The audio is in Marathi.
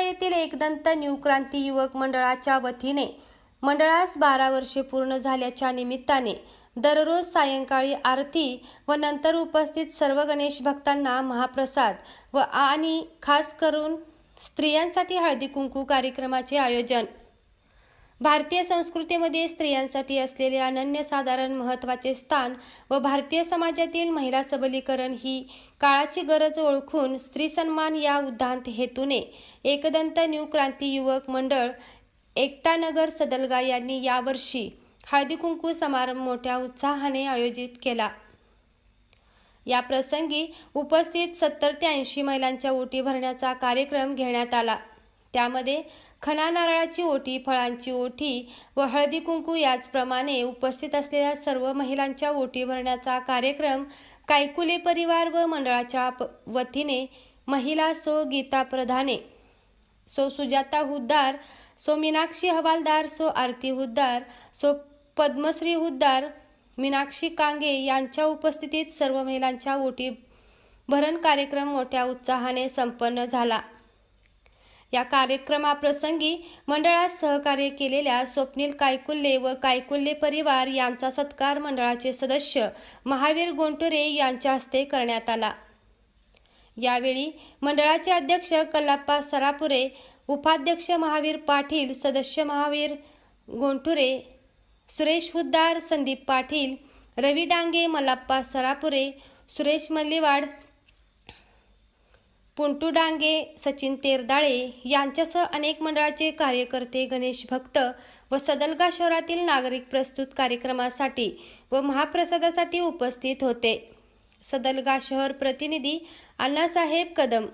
येथील एकदंत न्यूक्रांती युवक मंडळाच्या वतीने मंडळास बारा वर्षे पूर्ण झाल्याच्या निमित्ताने दररोज सायंकाळी आरती व नंतर उपस्थित सर्व गणेश भक्तांना महाप्रसाद व आणि खास करून स्त्रियांसाठी हळदी कुंकू कार्यक्रमाचे आयोजन भारतीय संस्कृतीमध्ये स्त्रियांसाठी असलेले अनन्यसाधारण महत्त्वाचे स्थान व भारतीय समाजातील महिला सबलीकरण ही काळाची गरज ओळखून स्त्री सन्मान या उद्धांत हेतूने एकदंत न्यू क्रांती युवक मंडळ एकतानगर सदलगा यांनी यावर्षी हळदी कुंकू समारंभ मोठ्या उत्साहाने आयोजित केला. या प्रसंगी उपस्थित सत्तर ते ऐंशी महिलांच्या ओटी भरण्याचा कार्यक्रम घेण्यात आला. त्यामध्ये खना नारळाची ओटी फळांची ओटी व हळदी कुंकू याचप्रमाणे उपस्थित असलेल्या सर्व महिलांच्या ओटी भरण्याचा कार्यक्रम कायकुले परिवार व मंडळाच्या प- वतीने महिला सो गीता प्रधाने सो सुजाता हुद्दार सो मीनाक्षी हवालदार सो आरती हुद्दार सो पद्मश्री हुद्दार मीनाक्षी कांगे यांच्या उपस्थितीत सर्व महिलांच्या ओटी भरण कार्यक्रम मोठ्या उत्साहाने संपन्न झाला. या कार्यक्रमाप्रसंगी मंडळात सहकार्य केलेल्या स्वप्नील कायकुल्ले व कायकुल्ले परिवार यांचा सत्कार मंडळाचे सदस्य महावीर गोंटुरे यांच्या हस्ते करण्यात आला. यावेळी मंडळाचे अध्यक्ष कल्लाप्पा सरापुरे उपाध्यक्ष महावीर पाटील सदस्य महावीर गोंटुरे सुरेश हुद्दार संदीप पाटील रवी डांगे मल्लाप्पा सरापुरे सुरेश मल्लिवाड पुंटू डांगे सचिन तेरदाळे यांच्यासह अनेक मंडळाचे कार्यकर्ते गणेश भक्त व सदलगा शहरातील नागरिक प्रस्तुत कार्यक्रमासाठी व महाप्रसादासाठी उपस्थित होते. सदलगा शहर प्रतिनिधी अण्णासाहेब कदम